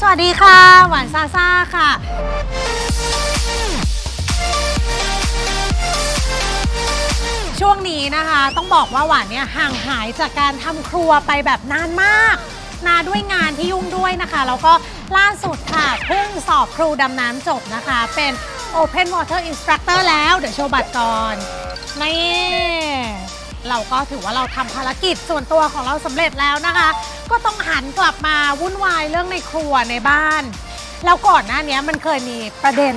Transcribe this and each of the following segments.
สวัสดีค่ะ หวานซาซ่าค่ะ ช่วงนี้นะคะต้องบอกว่าหวานเนี่ยห่างหายจากการทำครัวไปแบบนานมาก นาด้วยงานที่ยุ่งด้วยนะคะ แล้วก็ล่าสุดค่ะ เพิ่งสอบครูดำน้ำจบนะคะ เป็น Open Water Instructor แล้ว เดี๋ยวโชว์บัตรก่อน นี่ เราก็ถือว่าเราทำภารกิจส่วนตัวของเราสำเร็จแล้วนะคะ ก็ต้องหันกลับมาวุ่นวายเรื่องในครัวในบ้านแล้วก่อนหน้านี้มันเคยมีประเด็น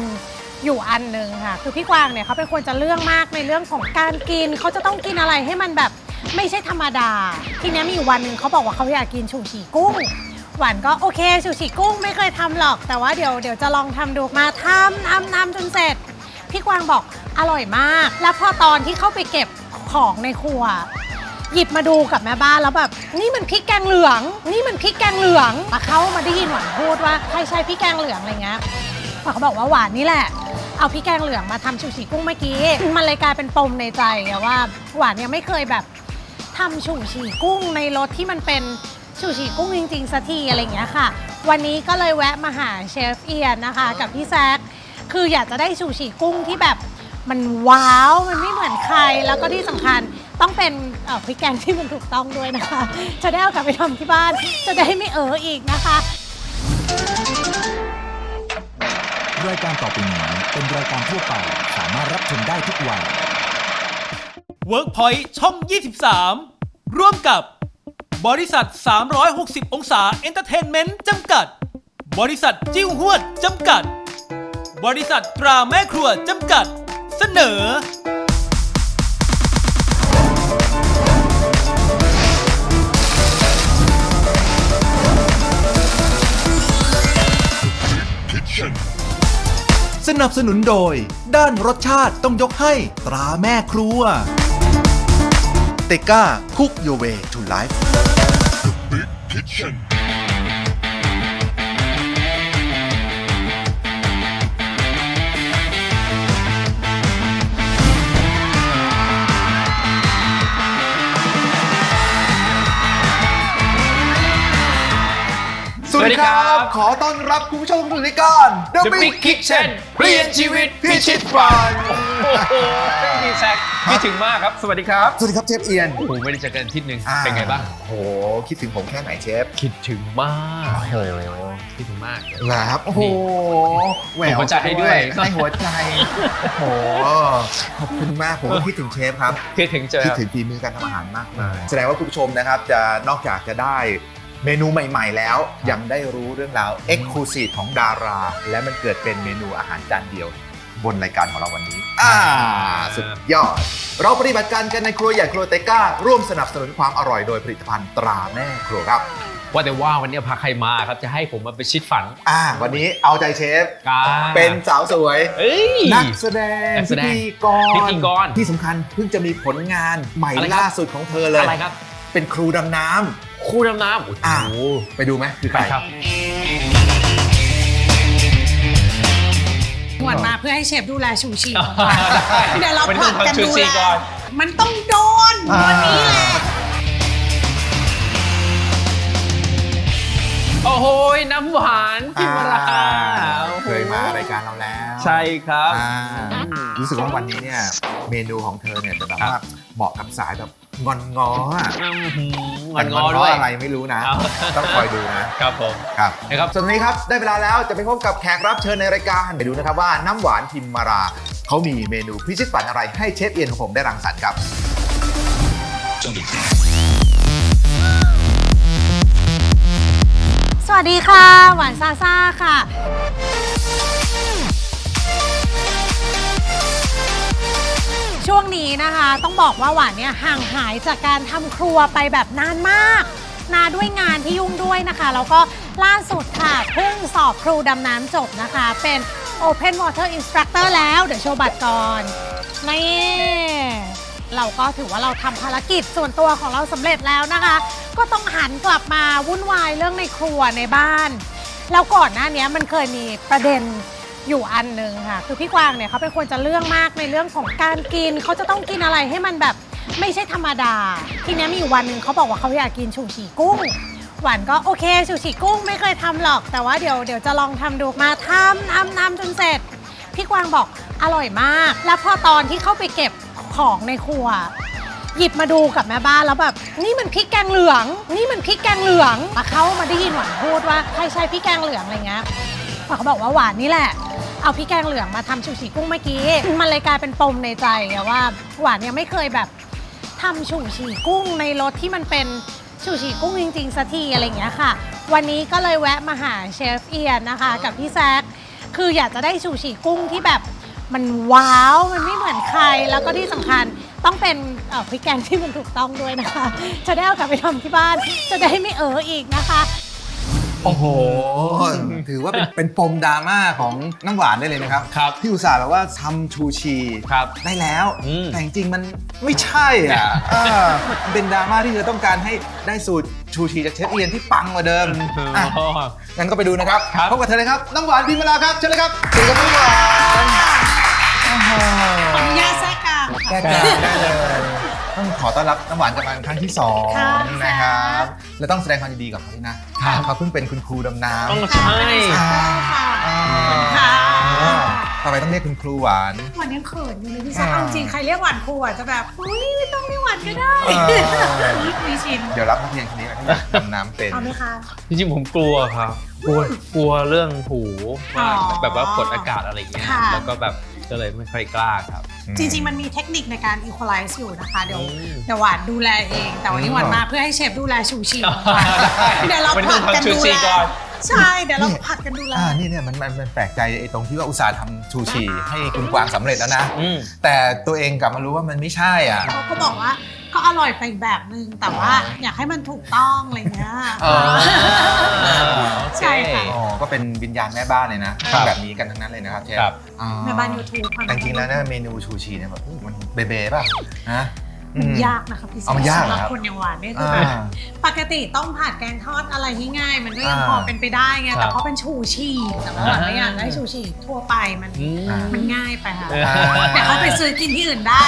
อยู่อันหนึ่งค่ะ คือพี่กวางเนี่ยเขาเป็นคนจะเรื่องมากในเรื่องของการกิน เขาจะต้องกินอะไรให้มันแบบไม่ใช่ธรรมดา ทีนี้มีอยู่วันหนึ่งเขาบอกว่าเขาอยากกินชูชีกุ้ง หวานก็โอเคชูชีกุ้งไม่เคยทำหรอก แต่ว่าเดี๋ยวเดี๋ยวจะลองทำดูมาทำทำทำจนเสร็จ พี่กวางบอกอร่อยมาก แล้วพอตอนที่เข้าไปเก็บ ของในครัว หยิบมาดูกับแม่บ้านแล้วแบบนี่มันพริกแกงเหลือง นี่มันพริกแกงเหลืองแต่เขามาได้ยินหวานพูดว่าใครใช้พริกแกงเหลืองอะไรเงี้ยหวาเขาบอกว่าหวานนี่แหละเอาพริกแกงเหลืองมาทำชูชีกุ้งเมื่อกี้ มันเลยกลายเป็นปมในใจว่าหวานยังไม่เคยแบบทำชูชีกุ้งในรสที่มันเป็นชูชีกุ้งจริงๆสักทีอะไรเงี้ยค่ะ วันนี้ก็เลยแวะมาหาเชฟเอียนนะคะ กับพี่แซคคืออยากจะได้ชูชีกุ้งที่แบบ มันว้าว มันไม่เหมือนใคร แล้วก็ที่สำคัญต้องเป็นเอ่อพริกแกงที่มันถูกต้องด้วยนะคะ จะได้เอากลับไปทำที่บ้าน จะได้ไม่เอออีกนะคะ รายการต่อไปนี้เป็นรายการทั่วไป สามารถรับชมได้ทุกวัย WorkPoint ช่อง 23 ร่วมกับบริษัท 360 องศาเอนเตอร์เทนเมนต์จำกัด บริษัทจิ้วหวดจำกัด บริษัทตราแม่ครัวจำกัด เสนอ สนับสนุนโดย ด้านรสชาติต้องยกให้ตราแม่ครัว เตก้าคุกโยเวทูไลฟ์ สวัสดีครับ ขอต้อนรับคุณผู้ชมทุกท่านในการ The The Big Big Kitchen Kitchen เปลี่ยนชีวิตพิชิตฝันโอ้โหพี่แซคคิดถึงมากครับ สวัสดีครับสวัสดีครับเชฟเอียน โอ้โหไม่ได้เจอกันอาทิตย์หนึ่งอ่เป็นไงบ้างโอ้โห คิดถึงผมแค่ไหนเชฟคิดถึงมากโอ้โหคิดถึงมากเลยเหรอครับโอ้โหแหววหัวใจให้ด้วย ให้หัวใจ โอ้โห ขอบคุณมาก ผมก็คิดถึงเชฟครับ คิดถึงเจอ คิดถึงฝีมือการทำอาหารมากเลยแสดงว่าคุณผู้ชมนะครับจะนอกจากจะได้ เมนูใหม่ ๆ แล้วยังได้รู้เรื่องราว e x c l u s i v e ของดารา และมันเกิดเป็นเมนูอาหารจานเดียว บนรายการของเราวันนี้ อ่า สุดยอด เราปฏิบัติการกันในครัวใหญ่ครัวเตก้า ร่วมสนับสนุนความอร่อยโดยผลิตภัณฑ์ตราแม่ครัวครับ ว่าแต่ว่าวันนี้พาใครมาครับจะให้ผมมาไปชิดฝัน อ่า วันนี้เอาใจเชฟกันเป็นสาวสวย เอ้ย นักแสดงนักแสดงพิธีกรพิธีกรที่สำคัญเพิ่งจะมีผลงานใหม่อะไรครับ ล่าสุดของเธอเลย อะไรครับ เป็นครูดำน้ำ คู่ดำน้ำโอ้อ่าโหไปดูไหมคือไปใคร ครับหวานมาเพื่อให้เชฟดูแลชูชีของหวานได้เดี๋ยวเราวันผนี้ลัดกันทำชูดูชีแลก่อนมันต้องโดนวันนี้แหละ โอ้โหน้ำหวานพิมราอ่าโอ้โหเคยมารายการเราแล้วใช่ครับ อ่ารู้สึกว่าวันนี้เนี่ยเมนูของเธอเนี่ยจะแบบว่าเหมาะกับสายแบบ งอนง้ออะอื้อหืองอแต่นงงออนง้ด้อวยอะไรไม่รู้นะ เอา ต้องคอยดูนะ ครับผมครับนะครับ ส่วนวันนี้ครับ ได้เวลาแล้วจะไปพบกับแขกรับเชิญในรายการไปดูนะครับว่าน้ำหวานพิมมารา เขามีเมนูพิชิตฝันอะไรให้เชฟเอียนของผมได้รังสรรค์ครับ สวัสดีค่ะ หวานซาซ่าค่ะ ช่วงนี้นะคะ ต้องบอกว่าหวานเนี่ยห่างหายจากการทำครัวไปแบบนานมากนาด้วยงานที่ยุ่งด้วยนะคะแล้วก็ล่าสุดค่ะเพิ่งสอบครูดำน้ำจบนะคะ เป็น Open Water Instructor แล้วเดี๋ยวโชว์บัตรก่อนนี่ เราก็ถือว่าเราทำภารกิจส่วนตัวของเราสำเร็จแล้วนะคะ ก็ต้องหันกลับมาวุ่นวายเรื่องในครัวในบ้าน แล้วก่อนหน้านี้มันเคยมีประเด็น อยู่อันหนึ่งค่ะ คือพี่กวางเนี่ยเขาเป็นคนจะเรื่องมากในเรื่องของการกิน เขาจะต้องกินอะไรให้มันแบบไม่ใช่ธรรมดา ทีเนี้ยมีอยู่วันหนึ่งเขาบอกว่าเขาอยากกินชูชีกุ้ง หวานก็โอเคชูชีกุ้งไม่เคยทำหรอก แต่ว่าเดี๋ยวเดี๋ยวจะลองทำดูมาทำทำทำจนเสร็จ พี่กวางบอกอร่อยมาก แล้วพอตอนที่เข้าไปเก็บของในครัว หยิบมาดูกับแม่บ้านแล้วแบบนี่มันพริกแกงเหลือง นี่มันพริกแกงเหลืองมาเขามาได้ยินหวานพูดว่าใช่ใช่พริกแกงเหลืองอะไรเงี้ยหวานเขาบอกว่าหวานนี่แหละ เอาพริกแกงเหลืองมาทำชูชีกุ้งเมื่อกี้ มันเลยกลายเป็นปมในใจอะว่าหวานยังไม่เคยแบบทำชูชีกุ้งในรสที่มันเป็นชูชีกุ้งจริงๆสักทีอะไรเงี้ยค่ะ วันนี้ก็เลยแวะมาหาเชฟเอียนนะคะ กับพี่แซคคืออยากจะได้ชูชีกุ้งที่แบบมันว้าวมันไม่เหมือนใครแล้วก็ที่สำคัญต้องเป็นเอ่อพริกแกงที่มันถูกต้องด้วยนะคะ จะได้เอากลับไปทำที่บ้านจะได้ไม่เอออีกนะคะ โอ้โห ถือว่าเป็นเป็นปมดราม่าของน้ำหวานได้เลยนะครับ ครับที่อุตส่าห์แบบว่าทำชูชีครับได้แล้ว อืมแต่จริงๆมันไม่ใช่อะเออมันเป็นดราม่าที่เธอต้องการให้ได้สูตรชูชีจากเชฟเอียนที่ปังกว่าเดิมอะอ๋องั้นก็ไปดูนะครับครับ พบกับเธอเลยครับ น้ำหวานพิมพ์มาลาครับเชิญเลยครับสวัสดีครับน้ำหวานโอ้โหขออนุญาตแทรกกลางแก้กลางได้เลย ต้องขอต้อนรับน้ำหวานกลับมาครั้งที่สองค่ะนะครับและต้องแสดงความยินดีกับเขาด้วยนะเขาเพิ่งเป็นคุณครูดำน้ำต้องใช่ค่ะอ่าค่ะต่อไปต้องเรียกคุณครูหวาน หวานยังเขินอยู่เลยพี่แซคอ่า เอาจริงใครเรียกหวานครูอะจะแบบอุ้ยไม่ต้องเรียกหวานก็ได้อ่าไม่ชินเดี๋ยวรับนักเรียนคนนี้ไปที่ดำน้ำเป็นเอาไหมคะ จริงๆผมกลัวครับ กลัวกลัวเรื่องหูว่าอ๋อแบบว่ากดอากาศอะไรอย่างเงี้ยค่ะ แล้วก็แบบก็เลยไม่ค่อยกล้าครับ จริงๆ มันมีเทคนิคในการ equalize อยู่นะคะเดี๋ยวอืมเดี๋ยวหวานดูแลเอง แต่วันนี้หวานมาเพื่อให้เชฟดูแลชูชีอ๋อเดี๋ยวเราวันนี้ผัดกันทำชูดูชีแลก่อน ใช่เดี๋ยวเราผัดกันดูแล อ่านี่เนี่ยมันมันมันแปลกใจไอ้ตรงที่ว่าอุตส่าห์ทำชูชีให้คุณกวางสำเร็จแล้วนะ อืม แต่ตัวเองกลับมารู้ว่ามันไม่ใช่อะ เขาก็บอกว่า ก็อร่อยไปอีกแบบนึง แต่ว่าอยากให้มันถูกต้องอะไรเงี้ย อ๋อใช่ค่ะ อ๋อก็เป็นวิญญาณแม่บ้านเลยนะ ครับแบบนี้กันทั้งนั้นเลยนะครับเชฟครับอ๋อแม่บ้าน YouTube แต่จริงๆแล้วเนี่ยเมนูชูชีเนี่ยแบบมันเบเบ้ป่ะฮะ มันอืยากนะคะพี่เอามันยากเหรอ สำหครัรับบคนอย่างหวานนี่คืออ่าแบบปกติต้องผัดแกงทอดอะไรที่ง่ายมันก็ยังอ่า พอเป็นไปได้ไงครัแต่บเพราะเป็นชูชีแต่ว่าหวานไม่อยากได้ชูชีทั่วไปมันอืมมันง่ายไปค่ะ อ่า แต่เขาไปซื้อกินที่อื่นได้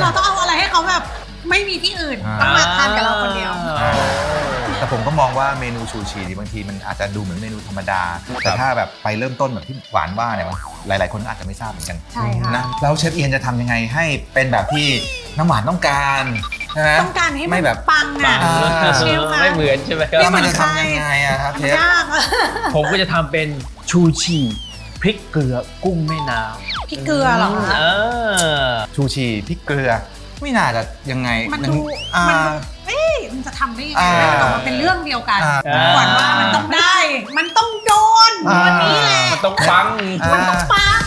เราต้องเอาอะไรให้เขาแบบไม่มีที่อื่นต้องมาทานกับเราคนเดียว อ่าแต่ผมก็มองว่าเมนูชูชีนี่บางทีมันอาจจะดูเหมือนเมนูธรรมดา แต่ถ้าแบบไปเริ่มต้นแบบที่หวานว่าเนี่ยมันหลาย ๆ คนก็อาจจะไม่ทราบเหมือนกันใช่ค่ะ นะแล้วเชฟเอียนจะทำยังไงให้เป็นแบบที่ น้ำหวานต้องการใช่ไหม ต้องการให้มัไม่นแบบ ปังปัอะงเชฟคะ ไม่เหมือนใช่ไหมครัแล้วบ มันจะทำยังไงอะครับเชฟ ยากอะผมก็จะทำเป็นชูชีพริกเกลือกุ้งแม่น้พี่เกลือำเหรอคะ เออ ชูชีพริกเกลือ ไม่น่าจะยังไงมันดูอ่า มันเอ๊ะมันจะทำได้ยังไงอ่าแต่มันเป็นเรื่องเดียวกันอ่า หวานว่ามันต้องได้ มันต้องโดนอ่า วันนี้แหละมันต้องฟังอ่ามันต้องปัง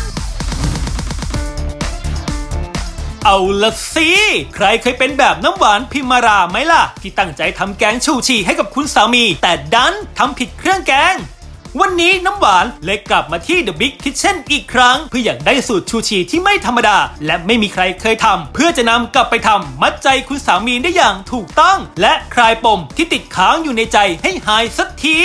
เอาละสิ ใครเคยเป็นแบบน้ำหวานพิมาราไหมล่ะ ที่ตั้งใจทำแกงชูชีให้กับคุณสามี แต่ดันทำผิดเครื่องแกงวันนี้น้ำหวานเลยกลับมาที่ The Big Kitchen อีกครั้ง เพื่ออยากได้สูตรชูชีที่ไม่ธรรมดา และไม่มีใครเคยทำเพื่อจะนำกลับไปทำมัดใจคุณสามีได้อย่างถูกต้อง และคลายปมที่ติดค้างอยู่ในใจให้หายสักที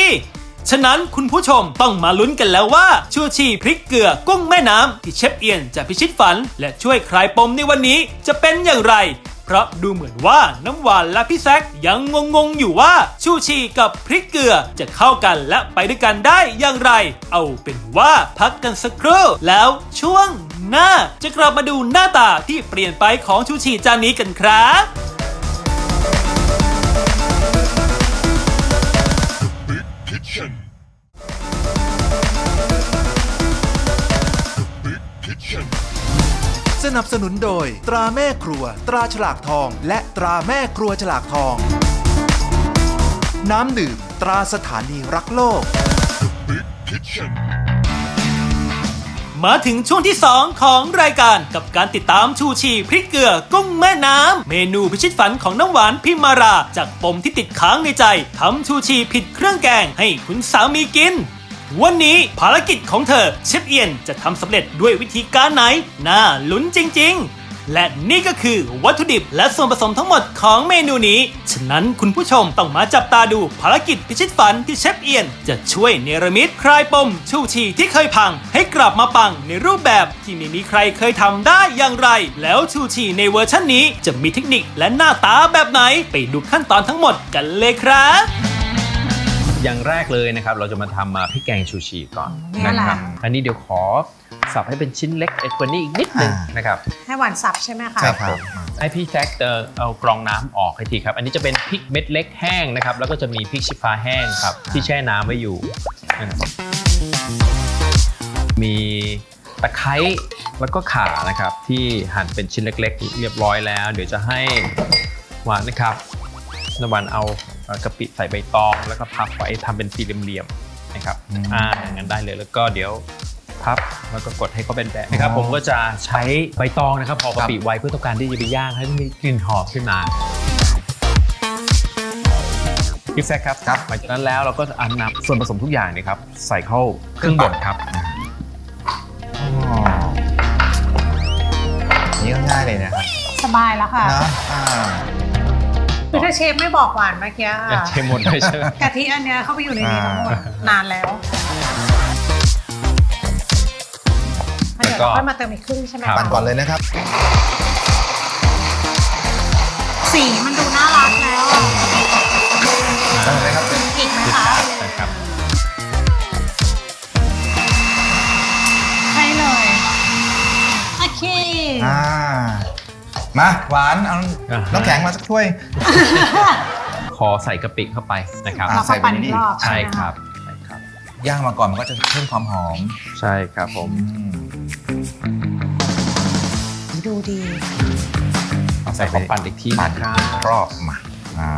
ฉะนั้นคุณผู้ชมต้องมาลุ้นกันแล้วว่าชูชีพริกเกลือกุ้งแม่น้ำที่เชฟเอียนจะพิชิตฝัน และช่วยคลายปมในวันนี้จะเป็นอย่างไร เพราะดูเหมือนว่าน้ำหวานและพี่แซคยังงงๆอยู่ว่าชูชีกับพริกเกลือจะเข้ากันและไปด้วยกันได้อย่างไร เอาเป็นว่าพักกันสักครู่แล้วช่วงหน้าจะกลับมาดูหน้าตาที่เปลี่ยนไปของชูชีจานนี้กันครับ สนับสนุนโดย ตราแม่ครัว ตราฉลากทอง และตราแม่ครัวฉลากทอง น้ำดื่ม ตราสถานีรักโลก มาถึงช่วงที่ 2 ของรายการกับการติดตามชูชีพริกเกลือกุ้งแม่น้ำ เมนูพิชิตฝันของน้ำหวานพิมมารา จากปมที่ติดค้างในใจทำชูชีผิดเครื่องแกงให้คุณสามีกิน วันนี้ภารกิจของเธอเชฟเอียนจะทำสำเร็จด้วยวิธีการไหน น่าลุ้นจริง ๆและนี่ก็คือวัตถุดิบและส่วนผสมทั้งหมดของเมนูนี้ ฉะนั้นคุณผู้ชมต้องมาจับตาดูภารกิจพิชิตฝันที่เชฟเอียน จะช่วยเนรมิตคลายปมชูชีที่เคยพัง ให้กลับมาปังในรูปแบบที่ไม่มีใครเคยทำได้อย่างไร แล้วชูชีในเวอร์ชันนี้จะมีเทคนิคและหน้าตาแบบไหน ไปดูขั้นตอนทั้งหมดกันเลยครับ อย่างแรกเลยนะครับ เราจะมาทำมาพริกแกงชูชีก่อนเนี่ยนะแหละครับ อันนี้เดี๋ยวขอสับให้เป็นชิ้นเล็กกว่านี้อีกนิดนึงอ่านนะครับ ให้หวานสับใช่ไหมคะใช่ครับให้พี่แจ็คเอ่อเอากรองน้ำออกให้ทีครับ อันนี้จะเป็นพริกเม็ดเล็กแห้งนะครับ แล้วก็จะมีพริกชี้ฟ้าแห้งครับ ที่แช่น้ำไว้อยู่นะครับมีตะไคร้แล้วก็ข่านะครับ ที่หั่นเป็นชิ้นเล็ก ๆ เรียบร้อยแล้ว เดี๋ยวจะให้หวานนะครับนวันเอาเอ่อ กะปิใส่ใบตองแล้วก็พับไว้ทำเป็นสี่เหลี่ยมๆนะครับอืมอ่าอย่างนั้นได้เลยแล้วก็เดี๋ยวพับแล้วก็กดให้เขาเป็นแบบนะครับอ๋อผมก็จะใช้ใบตองนะครับห่อกะปิไว้เพื่อต้องการที่จะไปย่างให้มีกลิ่นหอมขึ้นมาพี่แซคครับครับหลังจากนั้นแล้วเราก็จะอันนำส่วนผสมทุกอย่างเนยครับใส่เข้าเครื่องบดครับอ๋อนี่ก็ง่ายเลยนะครับสบายแล้วค่ะนะอ่า คือถ้าเชฟไม่บอกหวานเมื่อกี้อย่าค่ะเทหมดเลยใช่ไหม กะทิอันเนี้ยเข้าไปอยู่ในนี้ทั้งหมดอ่านานแล้วเดี๋ยวเราค่อยมาเติมอีกครึ่งใช่ไหมครับ ปั่นก่อนเลยนะครับ สีมันดูน่ารักแล้วอะ มาหวานเอาอ่าฮะ น้ำแข็งมาสักถ้วย ขอใส่กะปิเข้าไปนะครับ อะ เราก็ปั่นอีกรอบใช่ไหมะครับ ใช่ครับ ย่างมาก่อนมันก็จะเพิ่มความหอมใช่ครับผม อืมดูดี ใส่ของปั่นอีกทีปั่นนะครับครอบมาอ่า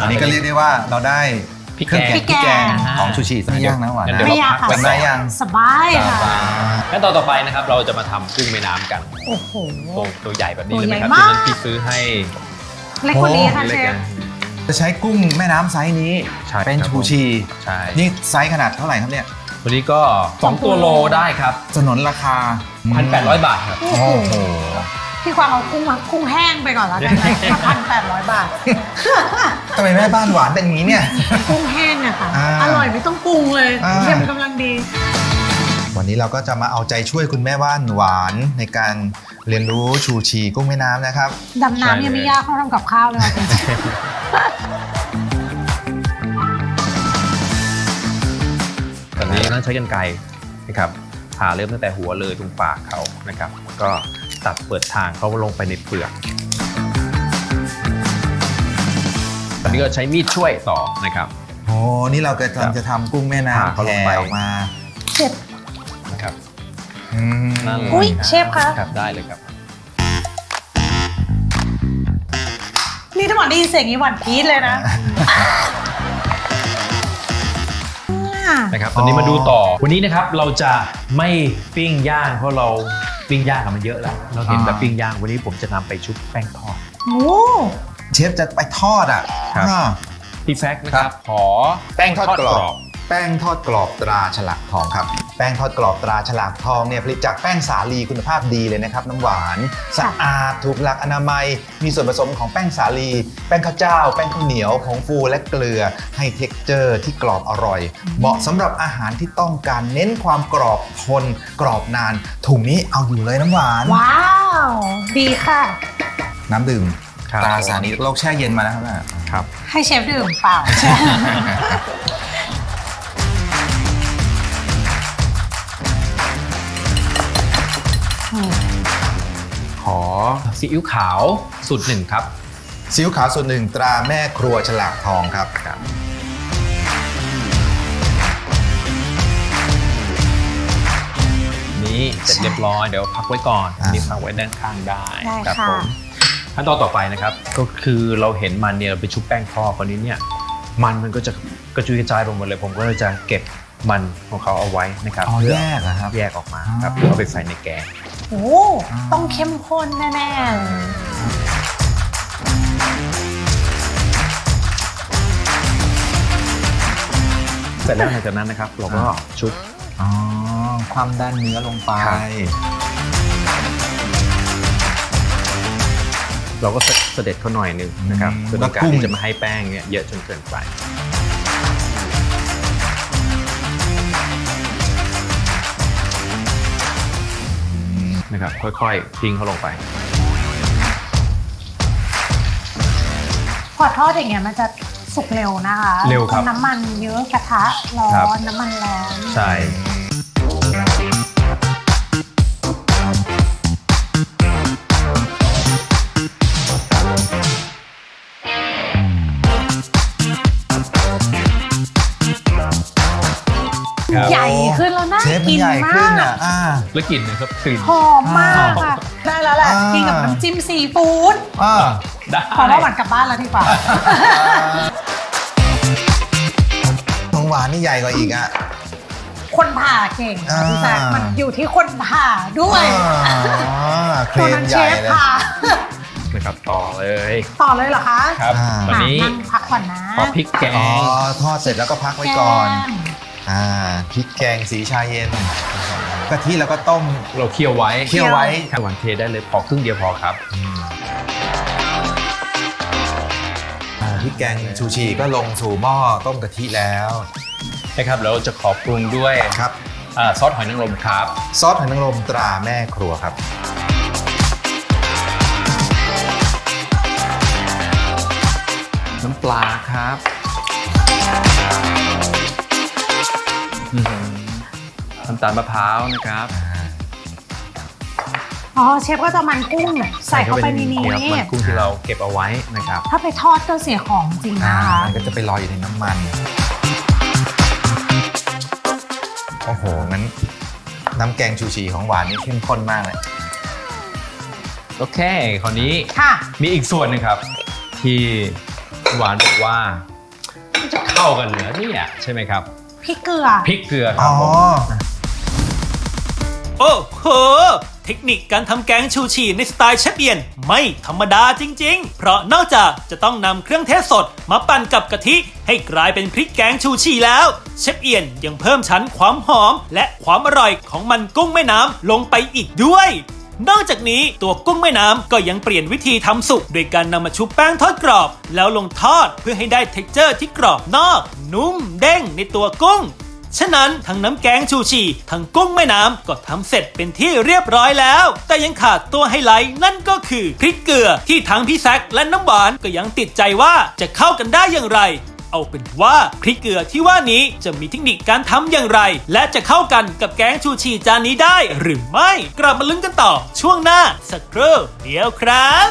อันนี้ก็เรียกได้ว่าเราได้ พริกเครื่องแกแกงงพริกแกงของชูชีไม่ย่างนะหวานงั้นนะเดี๋ยวไม่ยากค่ะจำได้ยัง สบายค่ะ ขั้นตอนต่อไปนะครับ เราจะมาทำกุ้งแม่น้ำกันโอ้โห ตัวตัวใหญ่แบบนี้ตัวเลยไหมครับใหญ่ที่มาก นั้นพี่ซื้อให้เล็กกว่านี้ค่ะเล็เชกฟ นะ จะใช้กุ้งแม่น้ำไซส์นี้ ใช่เป็นครับ ชูชี ใช่นี่ไซส์ขนาดเท่าไหร่ครับเนี่ยวันนี้ก็ 2 ตัวโลได้ครับ สนนราคา1,800 บาทครับ โอ้โอ้โหโห พี่ควางเอากุ้งมากุ้งแห้งไปก่อนแล้วกันไหมพันแปดร้อยบาท ทำไมแม่บ้านหวานเป็นอย่างนี้เนี่ย กุ้งแห้งอะค่ะ อ่าอร่อยไม่ต้องปรุงเลยอ่า เค็มกำลังดี วันนี้เราก็จะมาเอาใจช่วยคุณแม่บ้านหวานในการเรียนรู้ชูชีกุ้งแม่น้ำนะครับ ดำน้ำยังไม่ยากเท่าทำกับข้าวเลยค่ะจริงตอนนี้ต้องใช้กันไกรนะครับผ่าเริ่มตั้งแต่หัวเลยตรงปากเขานะครับ ก็ ตัดเปิดทางเขาลงไปในเปลือกตอนนี้ก็ใช้มีดช่วยต่อนะครับ โอ้นี่เรากำลังจะทำกุ้งแม่ผ่าน้ำเขาแผ่ลงไปออกมาๆเชฟนะครับอืมนั่นแหละอุ๊ยเชฟคะครับได้เลยครับ นี่ถ้าหวานได้ยินเสียงนี้หวานพีดเลยนะนะครับตอนนี้มาดูต่อวันนี้นะครับเราจะไม่ปิ้งย่างเพราะเรา ปิ้งย่างกันมาเยอะแล้ว เราเห็นแบบปิ้งย่างวันนี้ผมจะนำไปชุบแป้งทอด โอ้เชฟจะไปทอดอะครับ อ่า พี่แฟกนะคครัรับบขอแป้งทอดกรอบ แป้งทอดกรอบตราฉลากทองครับ แป้งทอดกรอบตราฉลากทองเนี่ยผลิตจากแป้งสาลีคุณภาพดีเลยนะครับ น้ำหวานสะอาดถูกหลักอนามัย มีส่วนผสมของแป้งสาลี แป้งข้าวเจ้า แป้งข้าวเหนียวผงฟูและเกลือ ให้เท็กเจอร์ที่กรอบอร่อย เหมาะสำหรับอาหารที่ต้องการเน้นความกรอบทนกรอบนาน ถุงนี้เอาอยู่เลยน้ำหวาน ว้าว ดีค่ะ น้ำดื่มครับตราสาลีโลกแช่เย็นมาแล้วครับแม่ครับ ให้เชฟดื่มเปล่า ซีอิ๊วขาวสูตรหนึ่งครับซีอิ๊วขาวส่วนหนึ่งตราแม่ครัวฉลากทองครับ นี่เสร็จเรียบร้อยเดี๋ยวพักไว้ก่อนอ่านี่พักไว้ด้านข้างได้ได้ครับค่ะ ผมขั้นตอนต่อไปนะครับก็คือเราเห็นมันเนี่ยเราไปชุบแป้งทอดตอนนี้เนี่ยมันมันก็จะกระจุยกระจายไปหมดเลย ผมก็เลยจะเก็บมันของเขาเอาไว้นะครับอ๋อเพื่แยกนะครับ แยกออกมาครับอ๋อเพื่อเอาไปใส่ในแกง โอ้ต้องเข้มข้นแน่ๆเลยเสร็จแล้วหลังจากนั้นนะครับ เราก็ชุบอ๋อความด้านเนื้อลงไปครับเราก็เสด็จเขาหน่อยหนึงนะครับอืมเพื่อต้องการแล้วกุ้งที่จะไม่ให้แป้งเนี่ยเยอะจนเกินไป นะครับ ค่อยๆทิ้งเขาลงไป พอทอดอย่างเงี้ยมันจะสุกเร็วนะคะเร็วครับน้ำมันเยอะกระทะร้ครับอนน้ำมันร้อน ใช่ ล้วน่าเชฟมันกินใหญ่มาขึ้นกอะอ่า แล้วกลิ่นนะครับกลิ่นหอมมากค่ะได้แล้วแหละอ่ากิ กินกับน้ำจิ้มซีฟู้ดอ่า ได้ขอว่าหวานกลับบ้านแล้วดีกว่า ของหวานนี่ใหญ่กว่าอีกอะ คนผ่าเก่งค่ะพี่แจ๊คอ่ามัมันอยู่ที่คนผ่าด้วยอ่าเครตัวมนั้นใหเชญ่ฟเลย ผ่านะครับต่อเลยต่อเลยเหรอคะครับอ่า ตอนนี้อะนั่งพักก่อนนะพอพริกแกอ๋องทอดเสร็จแล้วก็พักไว้ก่อน อ่าพริกแกงสีชาเย็นกะทิแล้วก็ต้ม เราเคี่ยวไว้เคี่ยวไว้ครับหวานเทได้เลยพอครึ่งเดียวพอครับอ่าพริกแกงชูชีก็ลงสู่หม้อต้มกะทิแล้วนะครับแล้วจะขอปรุงด้วยครับอ่าซอสหอยนางรมครับ ซอสหอยนางรมตราแม่ครัวครับน้ำปลาครับอื้อหือ น้ำตาลมะพร้าวนะครับ อ๋อเชฟก็จะมันกุ้งเนี่ยใส่เข้าไปในนี้ ครับมันกุ้งที่เราเก็บเอาไว้นะครับถ้าไปทอดก็เสียของจริงอ่านะคะมันก็จะไปลอยอยู่ในน้ำมันโอ้โหงั้นน้ำแกงชูชีของหวานนี่เข้มข้นมากเลยโอเคคราวนี้ค่ะ มีอีกส่วนหนึงครับ ที่หวานบอกว่ามันจะเข้ากันเหรอเนี่ยใช่ไหมครับ พริกเกลือ พริกเกลือคอ๋รับอผม โอ้โห เทคนิคการทำแกงชูชีในสไตล์เชฟเอียนไม่ธรรมดาจริงๆ เพราะนอกจากจะต้องนำเครื่องเทศสดมาปั่นกับกะทิให้กลายเป็นพริกแกงชูชีแล้ว เชฟเอียนยังเพิ่มชั้นความหอมและความอร่อยของมันกุ้งแม่น้ำลงไปอีกด้วย นอกจากนี้ตัวกุ้งแม่น้ำก็ยังเปลี่ยนวิธีทำสุกโดยการนำมาชุบแป้งทอดกรอบ แล้วลงทอดเพื่อให้ได้เท็กเจอร์ที่กรอบนอก นุ่มเด้งในตัวกุ้งฉะนั้นทั้งน้ำแกงชูชีทั้งกุ้งแม่น้ำก็ทำเสร็จเป็นที่เรียบร้อยแล้ว แต่ยังขาดตัวไฮไลท์นั่นก็คือพริกเกลือที่ทั้งพี่แซคและน้ำหวานก็ยังติดใจว่าจะเข้ากันได้อย่างไร เอาเป็นว่าพริกเกลือที่ว่านี้จะมีเทคนิคการทำอย่างไร และจะเข้ากันกับแกงชูชีจานนี้ได้หรือไม่ กลับมาลุ้นกันต่อช่วงหน้าสักครู่เดียวครับ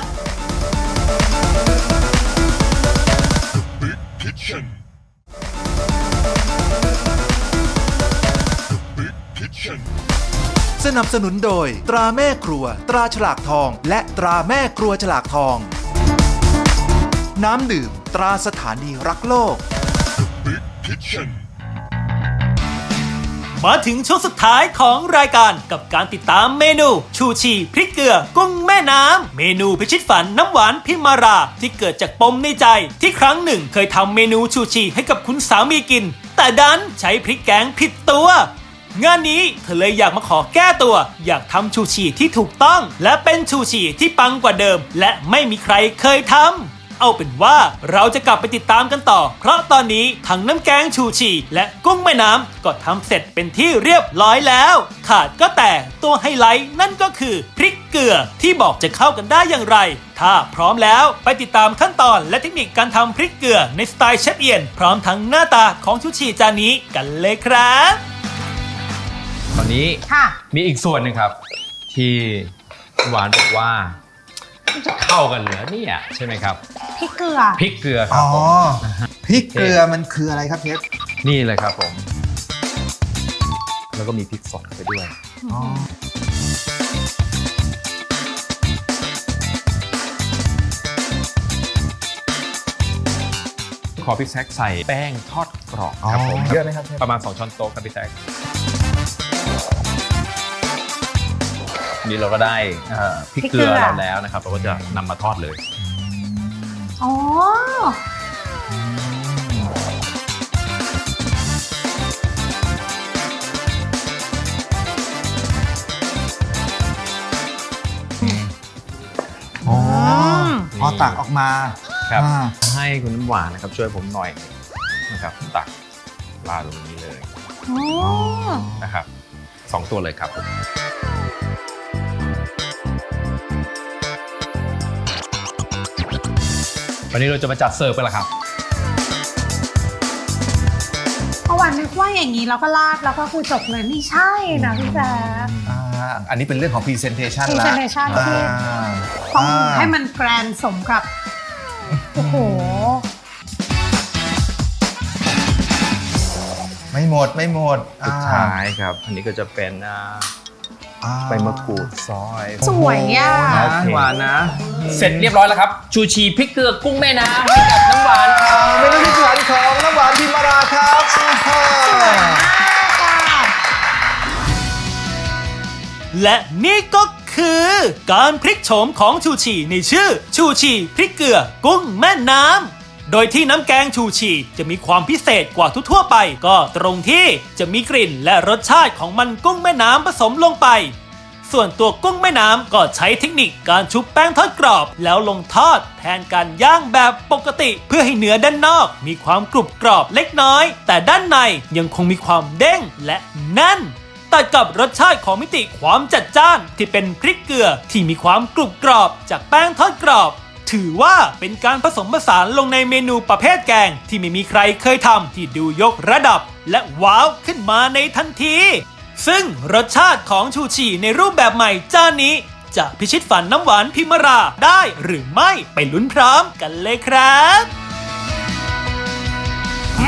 สนับสนุนโดย ตราแม่ครัว ตราฉลากทอง และตราแม่ครัวฉลากทอง น้ำดื่มตราสถานีรักโลก มาถึงช่วงสุดท้ายของรายการกับการติดตามเมนู ชูชีพริกเกลือ กุ้งแม่น้ำ เมนูพิชิตฝันน้ำหวานพิมารา ที่เกิดจากปมในใจ ที่ครั้งหนึ่งเคยทำเมนูชูชีให้กับคุณสามีกิน แต่ดันใช้พริกแกงผิดตัวงานนี้เธอเลยอยากมาขอแก้ตัว อยากทำชูชีที่ถูกต้อง และเป็นชูชีที่ปังกว่าเดิม และไม่มีใครเคยทำ เอาเป็นว่าเราจะกลับไปติดตามกันต่อ เพราะตอนนี้ทั้งน้ำแกงชูชีและกุ้งแม่น้ำก็ทำเสร็จเป็นที่เรียบร้อยแล้ว ขาดก็แต่ตัวไฮไลท์นั่นก็คือพริกเกลือที่บอกจะเข้ากันได้อย่างไร ถ้าพร้อมแล้วไปติดตามขั้นตอนและเทคนิคการทำพริกเกลือในสไตล์เชฟเอียน พร้อมทั้งหน้าตาของชูชีจานนี้กันเลยครับ ตอนนี้ค่ะ มีอีกส่วนหนึ่งครับ ที่หวานบอกว่ามัน จะเข้ากันเหรอเนี่ยใช่ไหมครับพริกเกลือ พริกเกลือครัอ๋บอผมพริกเกลือมันคืออะไรครับเชฟนี่เลยครับผม แล้วก็มีพริกสดไปด้วย อ๋อขอพี่แซกใส่แป้งทอดกรอบครับผมเยอะไหมครับเชฟประมาณ 2 ช้อนโต๊ะครับพี่แซก นี่เราก็ได้พริกเกลือเราแล้วนะครับ เราก็จะนำมาทอดเลย อ๋อ อ๋อพอตักออกมาครับให้คุณน้ำหวานนะครับ ช่วยผมหน่อยนะครับตักราดตรงนี้เลยอ๋นะครับสองตัวเลยครับผม วันนี้เราจะมาจัดเสิร์ฟกันละครับ เพราะวันนึกว่าอย่างนี้เราก็ลาดแล้วก็คือจบเลยนี่ใช่นะพี่แจ๊ค อ่าอันนี้เป็นเรื่องของ Presentation ละ Presentation ที่อ่าต้องอ่าให้มันแกรนด์สมกับ โอ้โห ไม่หมดไม่หมดสุดท้ายครับ อันนี้ก็จะเป็นอ่าอ่า ใบมะกรูด ซอยสวยอะโโหนะหวานนะเสร็จเรียบร้อยแล้วครับ ชูชีพริกเกลือกุ้งแม่น้ำให้กับน้ำหวานครับอ่าเมนูที่สามของน้ำหวานพิมมาราครับอ่าฮะและนี่ก็คือ การพลิกโฉมของชูชีในชื่อ ชูชีพริกเกลือกุ้งแม่น้ำ โดยที่น้ำแกงชูชีจะมีความพิเศษกว่าทั่วไป ก็ตรงที่จะมีกลิ่นและรสชาติของมันกุ้งแม่น้ำผสมลงไป ส่วนตัวกุ้งแม่น้ำก็ใช้เทคนิคการชุบแป้งทอดกรอบ แล้วลงทอดแทนการย่างแบบปกติ เพื่อให้เนื้อด้านนอก มีความกรุบกรอบเล็กน้อย แต่ด้านในยังคงมีความเด้งและแน่นตัดกับรสชาติของมิติความจัดจ้านที่เป็นพริกเกลือที่มีความกรุบกรอบจากแป้งทอดกรอบ ถือว่าเป็นการผสมผสานลงในเมนูประเภทแกง ที่ไม่มีใครเคยทำที่ดูยกระดับ และว้าวขึ้นมาในทันที ซึ่งรสชาติของชูชีในรูปแบบใหม่จานนี้ จะพิชิตฝันน้ำหวานพิมราได้หรือไม่ไปลุ้นพร้อมกันเลยครับแหม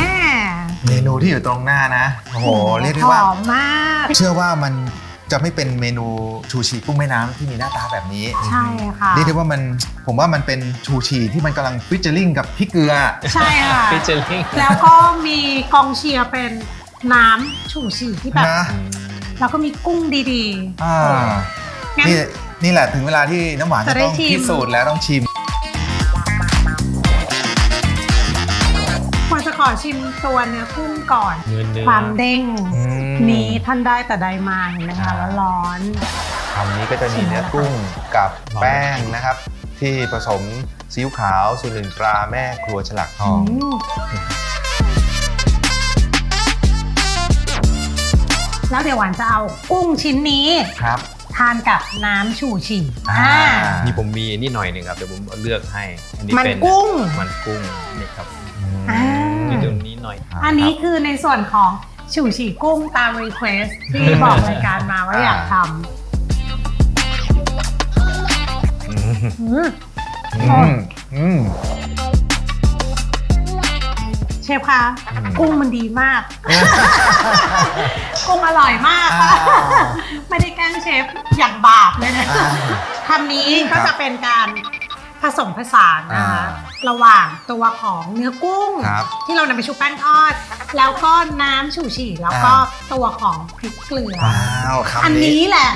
เมนูที่อยู่ตรงหน้านะ โอ้โห เรียกได้หว่าอมมาก เชื่อว่ามัน จะไม่เป็นเมนูชูชีกุ้งแม่น้ำที่มีหน้าตาแบบนี้ใช่ค่ะเรียกได้ว่ามันผมว่ามันเป็นชูชีที่มันกำลังฟิชเจอริงกับพริกเกลือ ใช่ค่ะ ฟิชเจอริงแล้วก็มีกองเชียร์เป็นน้ำฉู่ฉี่ที่แบบ นะ แล้วก็มีกุ้งดีอ่าๆงั้น นี่นี่แหละถึงเวลาที่น้ำหวานจะจะได้ต้องชิม พิสูจน์แล้วต้องชิม อชิมตัวเนื้อกุ้งก่อน เนื้อเนื้อ ความเด้งอืม นี้ท่านได้แต่ใดมาเห็นไหมคะแล้วร้อน คำนี้ก็จะมีเนื้อกุ้งกับแป้งนะครับ ที่ผสมซีอิ๊วขาวสูตรหนึ่งตราแม่ครัวฉลากทองแล้วเดี๋ยวหวานจะเอากุ้งชิ้นนี้ ครับทานกับน้ำฉู่ฉี่อ่าอ่า นี่ผมมีนี่หน่อยหนึ่งครับเดี๋ยวผมเลือกให้ อันนี้มันเป็นกุ้ง มันกุ้งนี่ครับ อ่า นี่ตรงนี้หน่อย อันนี้คือในส่วนของฉู่ฉี่กุ้งตามรีเควสที่บอกรายการมาว่าอยากทอืมำอืมอืมอืมเชฟคะอืมกุ้งมันดีมาก กุ้งอร่อยมากค่ะอ่าไม่ได้แกล้งเชฟอย่างบาปเลยนะอ่าคำนี้ก็ครับจะเป็นการผสมผสานนะคะอ่า ระหว่างตัวของเนื้อกุ้ง ครับที่เรานำไปชุบแป้งทอด แล้วก็น้ำฉู่ฉี่แล้วก็อ่า ตัวของพริกเกลือว้าวคำอันนี้นี้แหละ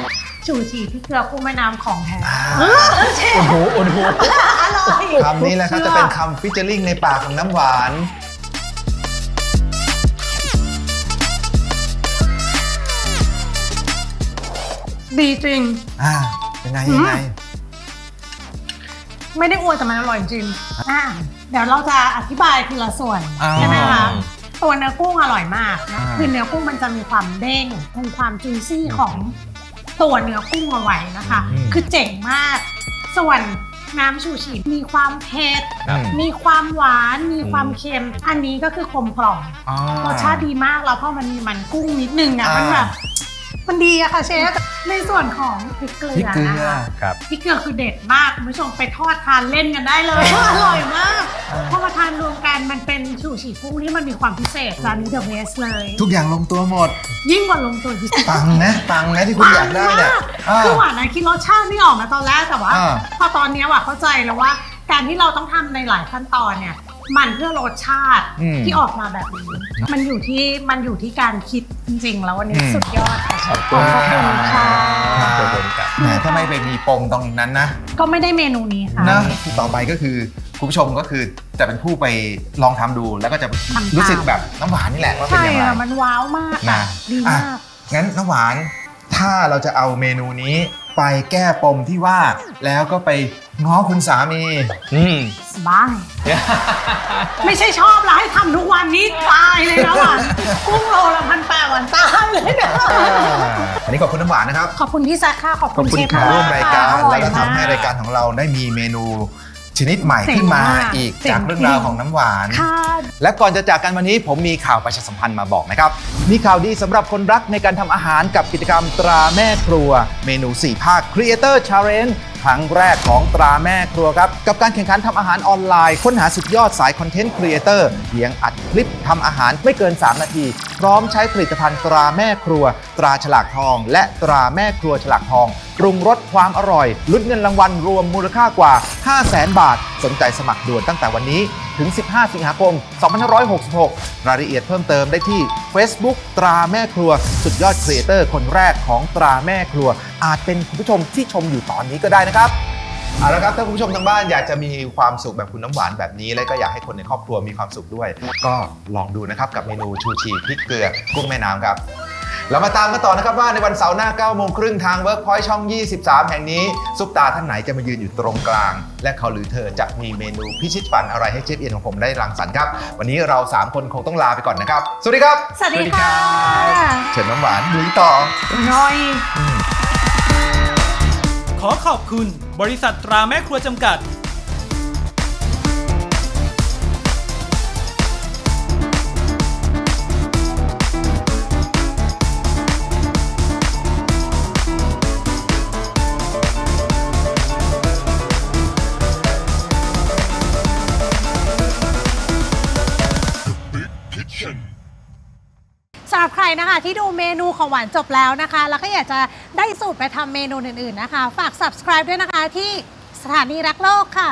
ฉู่ฉี่พริกเกลือกุ้งแม่น้ำของแท้อ่าเออเชฟโอ้โหโอ้โหอร่อยคำนี้แหละครับจะเป็นคำฟิชเจอริงในปากของน้ำหวาน ดีจริง อ่ายังไงยังไง ไม่ได้อวยแต่มันอร่อยจริงอะเดี๋ยวเราจะอธิบายทีละส่วนอ่า ใช่ไหมคะตัวเนื้อกุ้งอร่อยมากนะอ่า คือเนื้อกุ้งมันจะมีความเด้งคงความจุยซี่ของตัวเนื้อกุ้งเอาไว้นะคะคือเจ๋งมาก ส่วนน้ำชูชีมีความเผ็ดอืมมีความหวาน มีความเค็ม อันนี้ก็คือกลมกล่อม อ่ารสชาติดีมากแล้วเพราะมันมีมันกุ้งนิดนึงอะอ่ามั มันแบบ มันดีอะค่ะเชฟ ในส่วนของพริกเกลืพริกอเกลืนะอคะครับ พริกเกลือคือเด็ดมากคุณผู้ชมไปทอดทานเล่นกันได้เลย อร่อยมากพอมาทานรวมกันมันเป็นชูชีกุ้งที่มันมีความพิเศษร้านนี้เดอะเวสเลย ทุกอย่างลงตัวหมด ยิ่งกว่าลงตัวพิเศษปังนะปังนะที่คุณอยากได้เนี่ยมากคือหวานนะคิดรสชาติไม่ออกนะตอนแรกแต่ว่า อ่าพอตอนเนี้ยหวานเข้าใจแล้วว่า การที่เราต้องทำในหลายขั้นตอนเนี่ย มันเพื่อรสชาติอืม ที่ออกมาแบบนี้ มันอยู่ที่มันอยู่ที่การคิดจริงๆ แล้ววันนี้อืมสุดยอดค่ะขอบคุณค่ะ ขอบคุณครับแหมถ้าไม่ไปมีปมตรงนั้นนะ ก็ไม่ได้เมนูนี้ค่ะ นะต่อไปก็คือคุณผู้ชมก็คือจะเป็นผู้ไปลองทำดูแล้วก็จะทำตามรู้สึกแบบน้ำหวานนี่แหละว่าเป็นใช่อย่างไรค่ะมันว้าวมากนะดีอะมาก งั้นน้ำหวานถ้าเราจะเอาเมนูนี้ ไปแก้ปมที่ว่า แล้วก็ไปง้อคุณสามี อืมสบายไม่ใช่ชอบแล้วให้ทำทุกวันนี้ตายเลยนะหวานกุ้งโลละพันแปดหวานตายเลยนะอันนี้ขอบคุณน้ำหวานนะครับขอบคุณพี่แซคค่ะ ขอบคุณขอบคุณเชฟครับมร่วมรายการค่ะอแล้วอยก็ทำให้มรายการของเราได้มีเมนู ชนิดใหม่ขึ้นมาเจ๋งมากอีกเจ๋งจากเรื่องราวของน้ำหวานค่ะและก่อนจะจากกันวันนี้ผมมีข่าวประชาสัมพันธ์มาบอกนะครับ มีข่าวดีสำหรับคนรักในการทำอาหารกับกิจกรรมตราแม่ครัว เมนู 4 ภาค Creator Challenge ครั้งแรกของตราแม่ครัวครับ กับการแข่งขันทำอาหารออนไลน์ ค้นหาสุดยอดสายคอนเทนต์ครีเอเตอร์เพียงอัดคลิปทำอาหารไม่เกิน 3 นาที พร้อมใช้ผลิตภัณฑ์ตราแม่ครัว ตราฉลากทอง และตราแม่ครัวฉลากทองปรุงรสความอร่อยลุ้นเงินรางวัลรวมมูลค่ากว่า 5 0 0แสนบาทสนใจสมัครด่วนตั้งแต่วันนี้ถึง 15 สิงหาคม 2566 รายละเอียดเพิ่มเติมได้ที่ Facebook ตราแม่ครัว สุดยอดครีเอเตอร์คนแรกของตราแม่ครัว อาจเป็นคุณผู้ชมที่ชมอยู่ตอนนี้ก็ได้นะครับเอาละครับถ้าคุณผู้ชมทางบ้านอยากจะมีความสุขแบบคุณน้ำหวานแบบนี้ และก็อยากให้คนในครอบครัวมีความสุขด้วย ก็ลองดูนะครับกับเมนูชูชีพริกเกลือกุ้งแม่น้ำครับ เรามาตามกันต่อนะครับว่าในวันเสาร์หน้า9โมงครึ่งทาง Workpoint ช่อง 23 แห่งนี้ ซุปตาท่านไหนจะมายืนอยู่ตรงกลาง และเขาหรือเธอจะมีเมนูพิชิตฝันอะไรให้เชฟเอียนของผมได้รังสรรค์ครับ วันนี้เรา 3 คนคงต้องลาไปก่อนนะครับ สวัสดีครับ สวัสดีค่ะเชิญน้ำหวานลุยต่อน้อย ขอขอบคุณ บริษัทตราแม่ครัวจำกัด นะคะที่ดูเมนูของหวานจบแล้วนะคะ แล้วก็อยากจะได้สูตรไปทำเมนูอื่นๆนะคะ ฝาก subscribe ด้วยนะคะที่สถานีรักโลกค่ะ